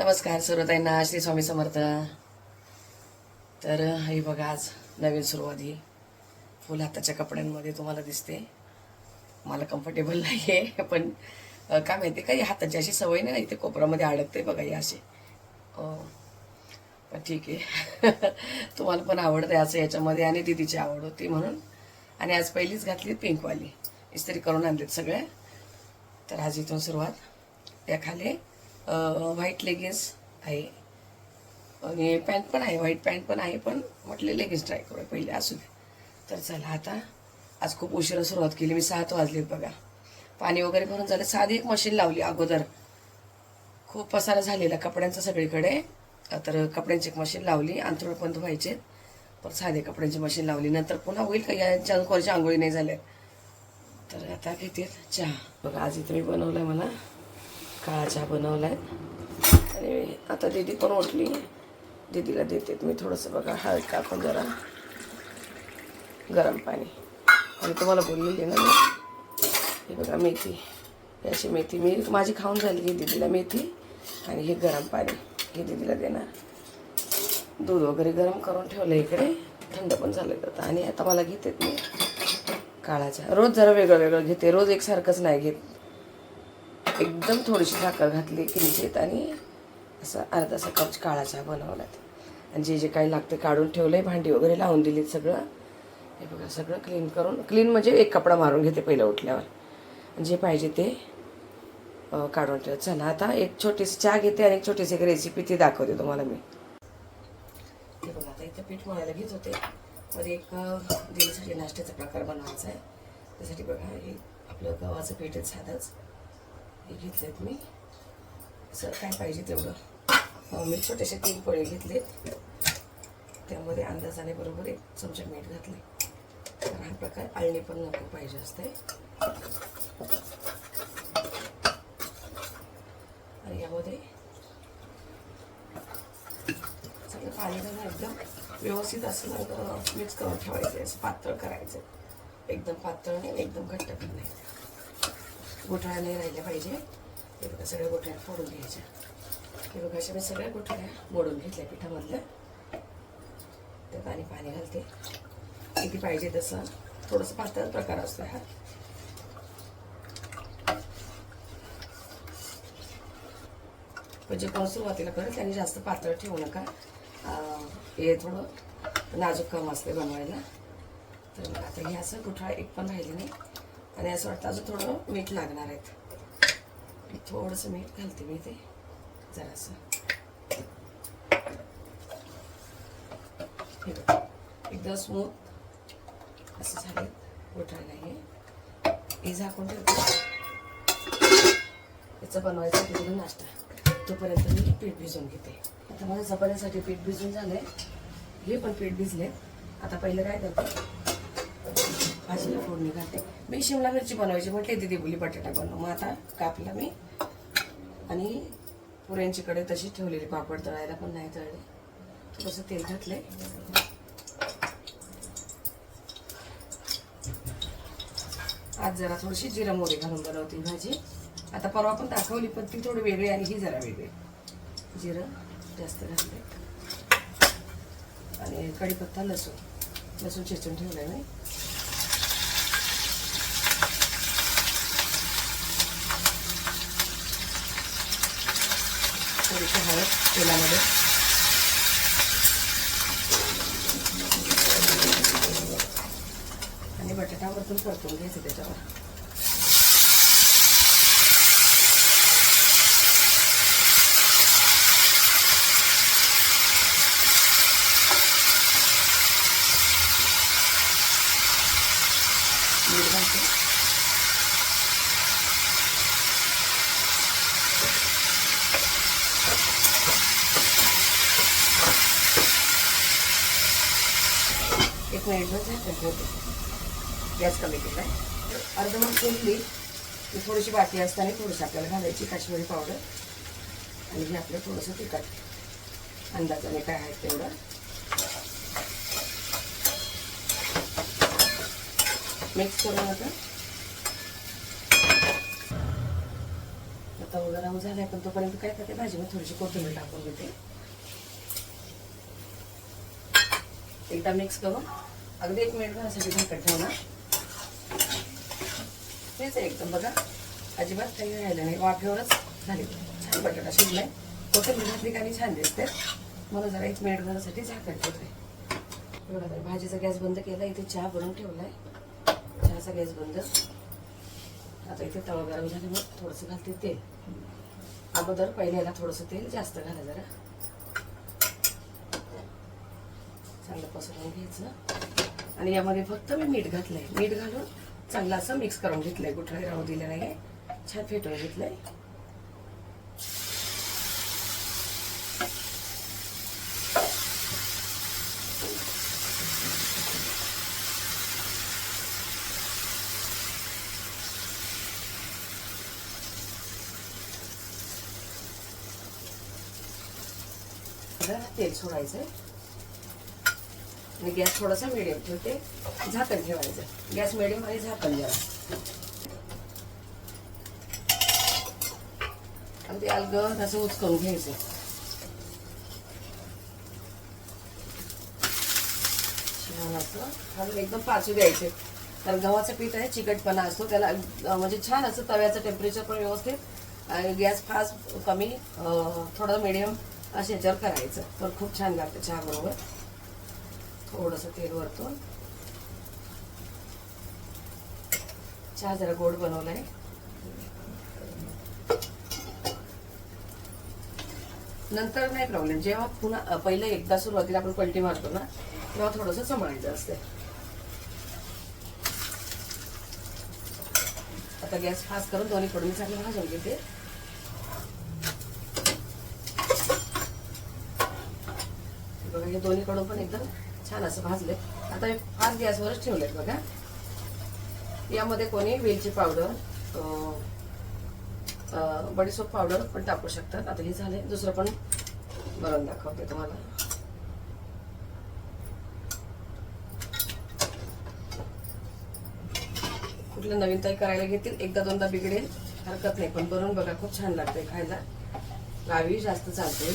नमस्कार सर्वताईंना श्री स्वामी समर्थ. तर ही बघा आज नवीन सुरुवात ही. फुल हाताच्या कपड्यांमध्ये तुम्हाला दिसते. मला कम्फर्टेबल नाही आहे पण काय माहिती काही हाताची अशी सवय नाही इथे कोपऱ्यामध्ये अडकते बघा ही अशी. पण ठीक आहे. तुम्हाला पण आवडते असं याच्यामध्ये आणि दिदीची आवड होती म्हणून. आणि आज पहिलीच घातली पिंकवाली. इस्त्री करून आणलीत सगळ्या. तर आज इथून सुरुवात. त्याखाली व्हाईट लेगिन्स आहे. आणि पॅन्ट पण आहे व्हाईट पॅन्ट पण आहे पण म्हटले लेगिन्स ट्राय करूया पहिले असू दे. तर चला आता आज खूप उशिरा सुरुवात केली मी सात वाजलेत बघा. पाणी वगैरे भरून झालं साधी एक मशीन लावली अगोदर. खूप पसारा झालेला कपड्यांचा सगळीकडे. तर कपड्यांची एक मशीन लावली अंथरूळ पण धुवायचे. पण साधे कपड्यांची मशीन लावली. नंतर पुन्हा होईल का? यांच्या कोणाच्या आंघोळी नाही झाल्या. तर आता घेते चहा. बघा आज इथे बनवलं मला. काळा चहा बनवला आहे आणि आता दीदी पण उठली. दीदीला देते. मी थोडंसं बघा. हळद टाकून जरा गरम पाणी. आणि तुम्हाला बोललेली ना मी हे बघा मेथी. याची अशी मेथी. मी माझी खाऊन झाली ही दीदीला मेथी आणि हे गरम पाणी. हे दीदीला देणार. दूध वगैरे गरम करून ठेवलं इकडे. थंड पण झालं होतं आणि आता मला घेते मी काळाच्या. रोज जरा वेगळं वेगळं घेते. रोज एकसारखंच नाही घेत. एकदम थोडीशी साखर घातली किंचित आणि असं अर्धा कप काळा चहा बनवलात आणि जे जे काही लागतं काढून ठेवलं आहे भांडी वगैरे लावून दिलीत सगळं. हे बघा सगळं क्लीन करून क्लीन म्हणजे एक कपडा मारून घेते पहिलं उठल्यावर. जे पाहिजे ते काढून ठेव चला आता एक छोटीशी चहा घेते आणि एक छोटीशी एक रेसिपी ती दाखवते तुम्हाला मी. हे बघा आता इथं पीठ मळायला घेत होते. मध्ये एक दिलीसाठी नाश्त्याचा प्रकार बनवायचा आहे. त्यासाठी बघा हे आपलं गव्हाचं पीठ आहे साधंच. घेतलेत मी. असं काय पाहिजे तेवढं? हो, मी छोटेसे तीन पोळे घेतले त्यामध्ये अंदाजाने बरोबर एक चमचा मीठ घातले तर हा प्रकार आळणी पण नको पाहिजे असते आणि यामध्ये सगळं पाणी घालून एकदम. व्यवस्थित असं मिक्स करून ठेवायचं असं पातळ करायचं एकदम पातळ नाही एकदम घट्ट पण नाही. गोठळ्या नाही राहिल्या पाहिजे. हे बघा सगळ्या गोठळ्या फोडून घ्यायच्या. हे बघा अशा मी सगळ्या गोठळ्या मोडून घेतल्या पिठामधल्या त्यात आणि पाणी घालते. किती पाहिजे तसं. थोडंसं पातळ प्रकार असतो हा. म्हणजे कोण सुरुवातीला करेल त्यांनी जास्त पातळ ठेवू नका. हे थोडं नाजूक काम असते बनवायला. तर आता हे असं गुठळा एक पण राहिले नाही. आणि असं वाटतं अजून थोडं मीठ लागणार आहेत. थोडंसं मीठ घालते मी ते. जरासं. हे एकदम स्मूथ असं झालं. गुठळायला हे हे झाकून ठेवते. याचं बनवायचं तिकडून नाश्ता. तोपर्यंत मी पीठ भिजवून घेते. आता माझ्या चपात्यासाठी पीठ भिजून झालंय. हे पण पीठ भिजले आता पहिलं काय करते? भाजीला फोडणी घालते. मी शिमला मिरची बनवायची म्हटली दिदी बोली बटाटा बनव. मग आता कापला मी. आणि पुऱ्यांची कडे तशीच ठेवलेली पापड तळायला पण नाही तळले. थोडंसं तेल घातले आज जरा थोडीशी जिरा मोरी घालून बनवते भाजी. आता परवा पण दाखवली पण ती थोडी वेगळी आणि ही जरा वेगळी. जिरं जास्त घातले आणि कढीपत्ता लसूण. लसूण चेचून ठेवलं मी. थोडीशी हळद तेलामध्ये. आणि बटाटा वरतून परतून घ्यायचं त्याच्यावर मीठ घालते एक झाकण ठेवते गॅस कमी केला आहे अर्धवट केली ती थोडीशी बाकी असताना थोडीशी आपल्याला घालायची काश्मीरी पावडर आणि हे आपलं थोडंसं तिखट अंदाजाने काय आहे तेवढं. मिक्स करून आता. आता वगैरे झालाय पण तोपर्यंत काय करते? भाजीमध्ये थोडीशी कोथिंबीर टाकून घेते. एकदा मिक्स करून. अगदी एक मिनिट भरासाठी झाकण ठेवणार तेच आहे एकदम बघा. अजिबात काही राहिलं नाही. वाफेवरच झाली. छान बटाटा शिजलाय. कोथिंबीर घातली काही छान दिसते. मला जरा एक मिनिट भरासाठी झाकण ठेवते. बघा तर भाजीचा गॅस बंद केला. इथे चहा बनवून ठेवलाय. चहाचा गॅस बंद. आता इथे तवा गरम झाल्यामुळे थोडंसं घालते तेल. अगोदर पहिल्याला थोडंसं तेल जास्त घाला जरा. चांगलं पसरवून घ्यायचं. आणि यामध्ये फक्त मी मीठ घातलंय. मीठ घालून चांगलं असं मिक्स करून घेतलंय. गुठळी राहू दिलं नाही छान फेटून घेतलंय. तेल सोडायचंय. आणि गॅस थोडासा मिडियम ठेवते. झाकण ठेवायचं. गॅस मिडियम आणि झाकण जरा. ते अलगद असं उचकून घ्यायचं. छान असं. आणि एकदम पाचू द्यायचे. कारण गव्हाचं पीठ आहे चिकटपणा असतो. त्याला म्हणजे छान असं तव्याचं टेम्परेचर पण व्यवस्थित आणि गॅस फास्ट कमी थोडं मिडियम असे ह्याच्यावर करायचं. तर खूप छान लागतं चहाबरोबर. थोडंसं तेल वरतून. चहा जरा गोड बनवलाय. नंतर नाही प्रॉब्लेम जेव्हा पुन्हा पहिलं एकदा सुरुवातीला आपण पलटी मारतो ना तेव्हा थोडंसं सांभाळायचं असते आता गॅस फास्ट करून दोन्ही कडून चांगलं भाजून घेते. बघा हे दोन्ही कडून पण एकदम छान असं भाजले. आता हे फास्ट गॅसवरच ठेवलेत बघा. यामध्ये कोणी वेलची पावडर बडीसोप पावडर पण टाकू शकतात. आता हे झाले. दुसरं पण बनवून दाखवते तुम्हाला. कुठलं नवीन ताई करायला घेतील. एकदा दोनदा बिघडेल. हरकत नाही. पण बनवून बघा खूप छान लागते खायला. गावी जास्त चालते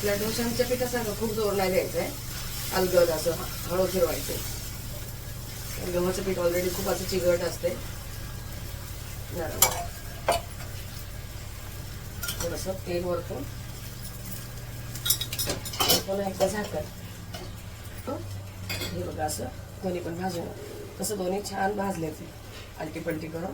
आपल्या डोशांच्या पिठासारखं खूप जोर नाही द्यायचं आहे अलगद असं हळू फिरवायचं. गव्हाचं पीठ ऑलरेडी खूप असं चिघट असते. थोडंसं तेल वरतून. पुन्हा एकदा झाकण. हे? बघा असं दोन्ही पण भाजून. तसं दोन्ही छान भाजले ते. आलटी पलटी करून.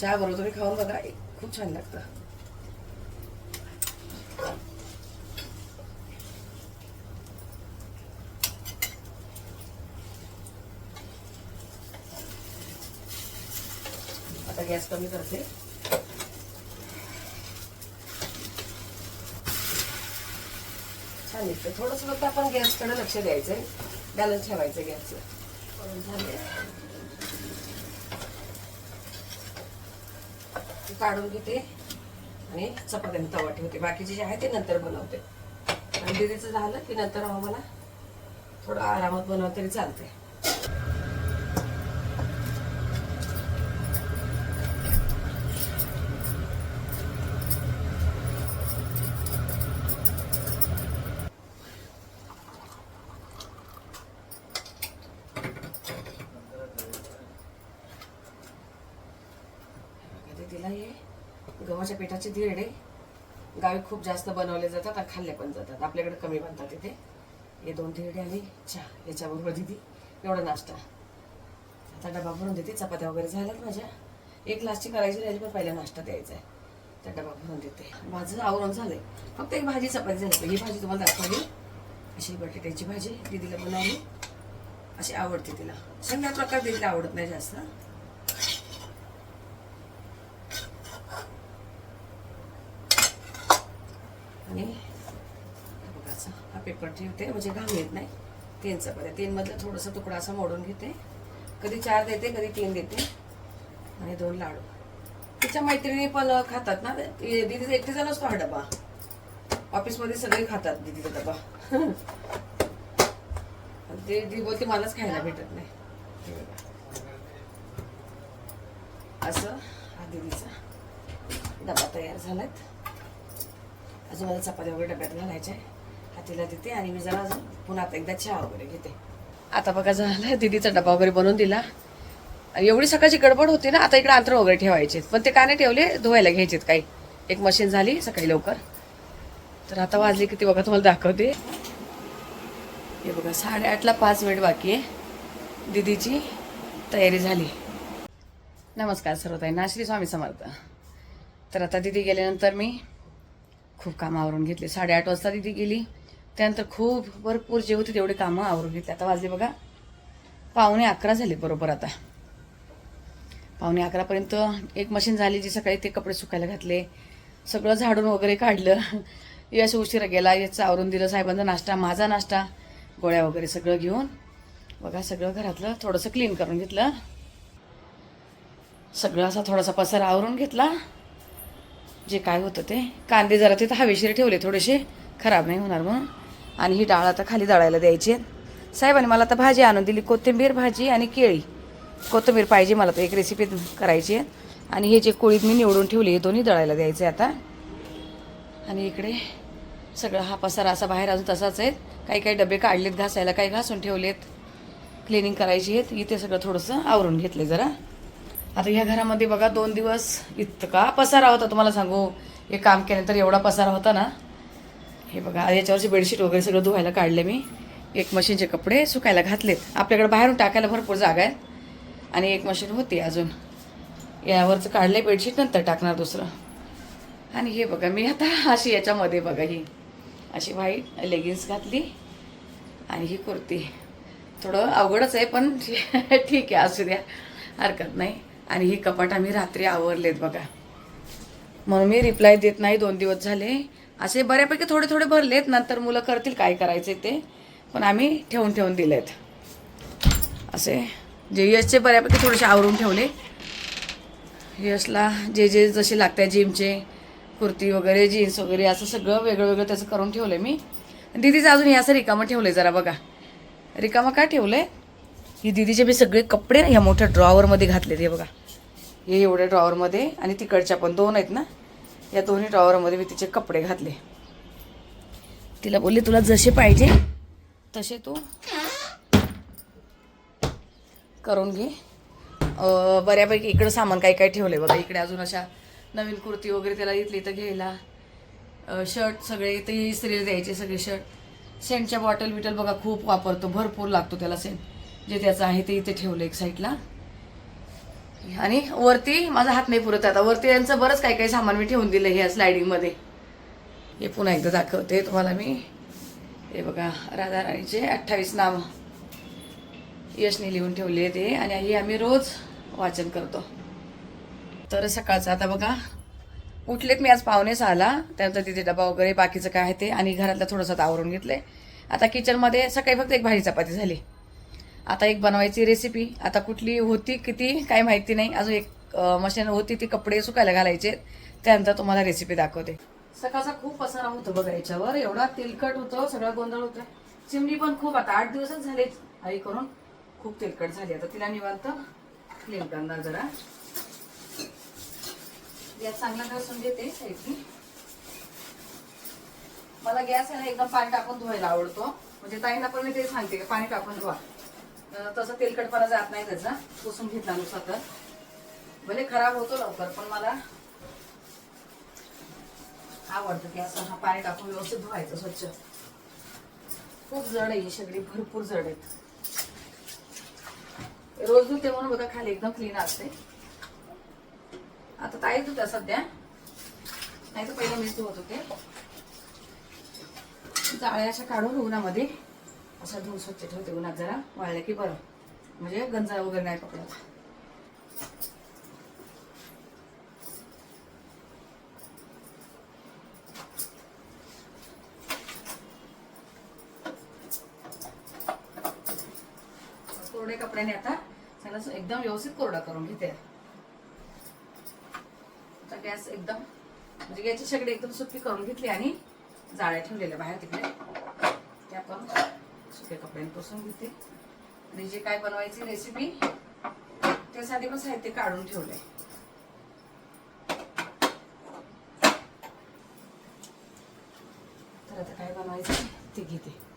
चहा बरोबर तुम्ही खाऊन बघा खूप छान लागतं. गॅस कमी करते. छान दिसतं थोडंसं फक्त आपण गॅसकडे लक्ष द्यायचंय. बॅलन्स ठेवायचं गॅसचं. झाले ते काढून घेते. आणि चपात्याने तवा ठेवते. बाकीचे जे आहे ते नंतर बनवते. आणि दिदीचं झालं की नंतर मला थोडं आरामात बनवलं तरी चालते तिला हे गव्हाच्या पिठाचे धिरडे गावी खूप जास्त बनवले जातात आणि खाल्ले पण जातात. आपल्याकडे कमी बनतात इथे. हे दोन धिरडे आणि चहा. याच्याबरोबर दिदी एवढा नाश्ता. आता डबा भरून देते. चपात्या वगैरे झाल्यात माझ्या. एक ग्लासची करायची राहिली पण पहिला नाश्ता द्यायचा आहे. त्या डबा भरून देते. माझं आवरून आहे फक्त एक भाजी चपाती झाली ही भाजी तुम्हाला दाखवली. अशी बटाट्याची भाजी दिदीला बनवली. अशी आवडते तिला. सगळ्या प्रकार दिदीला आवडत नाही जास्त. आणि हा बघा असं हा पेपर ठेवते. म्हणजे घाम येत नाही. तीन पण तीनमधलं थोडंसं तुकडा असा मोडून घेते. कधी चार देते कधी तीन देते. आणि दोन लाडू. तिच्या मैत्रिणी पण खातात ना? दिदीचा एकटीचा नसतो हा डबा. ऑफिसमध्ये सगळे खातात दिदीचा डबा. ते दी बोलते मलाच खायला भेटत नाही. असं हा दिदीचा डबा तयार झालात अजून मला चपात्या वगैरे डब्यात घालायच्या. आहे हातीला देते आणि मी जरा अजून पुन्हा आता एकदा चहा वगैरे घेते. आता बघा झालं दीदीचा डबा वगैरे बनवून दिला. एवढी सकाळची गडबड होती ना आता इकडे अंतर वगैरे ठेवायचे. पण ते का नाही ठेवले धुवायला घ्यायचेत काही. एक मशीन झाली सकाळी लवकर. तर आता वाजली किती बघा तुम्हाला दाखवते. हे बघा साडेआठला पाच मिनिट बाकी आहे. दीदीची तयारी झाली. नमस्कार सर्वताईंना श्री स्वामी समर्थ. तर आता दिदी गेल्यानंतर मी खूप कामं आवरून घेतली. साडेआठ वाजता तिथे गेली. त्यानंतर खूप भरपूर जे होते तेवढे कामं आवरून घेतली. आता वाजले बघा. पावणे अकरा झाले बरोबर आता. पावणे अकरापर्यंत एक मशीन झाली जी सकाळी ते कपडे सुकायला घातले. सगळं झाडून वगैरे काढलं. यश उशिरा गेला. याचं आवरून दिलं. साहेबांचा नाश्ता माझा नाश्ता गोळ्या वगैरे सगळं घेऊन. बघा सगळं घरातलं थोडंसं क्लीन करून घेतलं. सगळं असा थोडासा पसारा आवरून घेतला. जे काय होतं ते. कांदे जरा तिथं हवेशीर ठेवले थोडेसे. खराब नाही होणार म्हणून. आणि ही डाळ आता खाली दळायला द्यायची आहे. साहेबांनी मला आता भाजी आणून दिली. कोथिंबीर भाजी आणि केळी. कोथिंबीर पाहिजे मला तर एक रेसिपी करायची आहे. आणि हे जे कोळीत मी निवडून ठेवली हे दोन्ही दळायला द्यायचे आता. आणि इकडे सगळं हा पसारा असा बाहेर अजून तसाच आहे. काही काही डबे काढलेत घासायला काही घासून ठेवलेत. क्लिनिंग करायची आहेत. इथे सगळं थोडंसं आवरून घेतले जरा. आता ह्या घरामध्ये बघा दोन दिवस इतका पसारा होता. तुम्हाला सांगू हे काम केल्यानंतर एवढा पसारा होता ना. हे बघा याच्यावरचे बेडशीट वगैरे सगळं धुवायला काढले मी. एक मशीनचे कपडे सुकायला घातलेत. आपल्याकडे बाहेरून टाकायला भरपूर जागा आहे. आणि एक मशीन होती अजून. यावरचं काढले बेडशीट नंतर टाकणार दुसरं. आणि हे बघा मी आता अशी याच्यामध्ये बघा ही. अशी व्हाईट लेगिन्स घातली. आणि ही कुर्ती. थोडं अवघडच आहे पण ठीक आहे असू द्या. हरकत नाही. आणि ही कपाट आम्ही रात्री आवरलेत बघा. म्हणून मी रिप्लाय देत नाही दोन दिवस झाले. असे बऱ्यापैकी थोडे थोडे भरलेत नंतर मुलं करतील काय करायचे ते. पण आम्ही ठेवून ठेवून दिलेत. असे. जे यशचे बऱ्यापैकी थोडेसे आवरून ठेवले. यशला जे जे जसे लागते जिमचे कुर्ती वगैरे जीन्स वगैरे असं सगळं वेगळं वेगळं त्याचं करून ठेवलं मी. दिदीचं अजून हे असं रिकामं ठेवलं जरा बघा. रिकामं का ठेवलं आहे ही दिदीचे मी सगळे कपडे ना ह्या मोठ्या ड्रॉवरमध्ये घातले हे बघा. हे एवढ्या ड्रॉवरमध्ये आणि तिकडच्या पण दोन आहेत ना या दोन्ही ड्रॉवरमध्ये मी तिचे कपडे घातले. तिला बोलले तुला जसे पाहिजे तसे तू करून घे. बऱ्यापैकी इकडं सामान काही काही आहे बघा. इकडे अजून अशा नवीन कुर्ती वगैरे त्याला इथली इथं घ्यायला. शर्ट सगळे ते इस्त्रीला द्यायचे सगळे शर्ट सेंटच्या बॉटल बिटल बघा खूप वापरतो. भरपूर लागतो त्याला सेंट जे त्याचं आहे ते इथे ठेवलं एक साईडला आणि वरती माझा हात नाही पुरत आता. वरती यांचं बरंच काही काही सामान मी ठेवून दिलं ह्या स्लायडिंगमध्ये हे पुन्हा एकदा दाखवते तुम्हाला मी. हे बघा राधाराणीचे अठ्ठावीस नाव यशने लिहून ठेवले ते आणि हे आम्ही रोज वाचन करतो. तर सकाळचं आता बघा उठलेत मी आज पाहुणे सहाला. त्यानंतर तिथे डबा वगैरे बाकीचं काय आहे ते. आणि घरातलं थोडंसं आवरून घेतलंय. आता किचनमध्ये सकाळी फक्त एक भाजी चपाती झाली. आता एक बनवायची रेसिपी आता कुठली होती किती काही माहिती नाही. अजून एक मशीन होती ती कपडे सुकायला घालायचे. त्यानंतर तुम्हाला रेसिपी दाखवते. सकाळचा खूप पसारा होतो बघा याच्यावर. एवढा तेलकट होतं सगळा गोंधळ होतं. चिमणी पण खूप आता आठ दिवसच झाले आई करून. खूप तेलकट झाली. आता तिला निवांत क्लीन करणार जरा. गॅस चांगला घासून घेते साईडनी. मला गॅस आहे ना एकदम पाणी टाकून धुवायला आवडतो. म्हणजे ताईंना पण मी ते सांगते पाणी टाकून धुवा. तसं तेलकटपणा जात नाही त्याचा. पुसून घेतला नुसार तर भले खराब होतो लवकर पण मला आवडतं की असं हा पाणी टाकून व्यवस्थित धुवायचं स्वच्छ. खूप जड आहे सगळी भरपूर जड आहेत. रोज धुते म्हणून बघा खाली एकदम क्लीन असते. आता ताई धुत्या सध्या. नाही तर पहिले मीच धुवत होते. जाळ्या अशा काढून उन्हामध्ये. अशा धुवून स्वच्छ ठेवते उन्हात जरा वाळल्या की बरं. म्हणजे गंजा वगैरे नाही पकडत. कोरड्या कपड्याने आता त्याला एकदम व्यवस्थित कोरडा करून घेते. आता गॅस एकदम म्हणजे गॅसची शेगडी एकदम सुटकी करून घेतली आणि जाळ्या ठेवलेल्या बाहेर तिकडे. ते आपण सुक्या कपड्याने पुसून घेते. आणि जे काय बनवायची रेसिपी त्यासाठी पण साहित्य काढून ठेवलंय. तर आता काय बनवायचं ते घेते.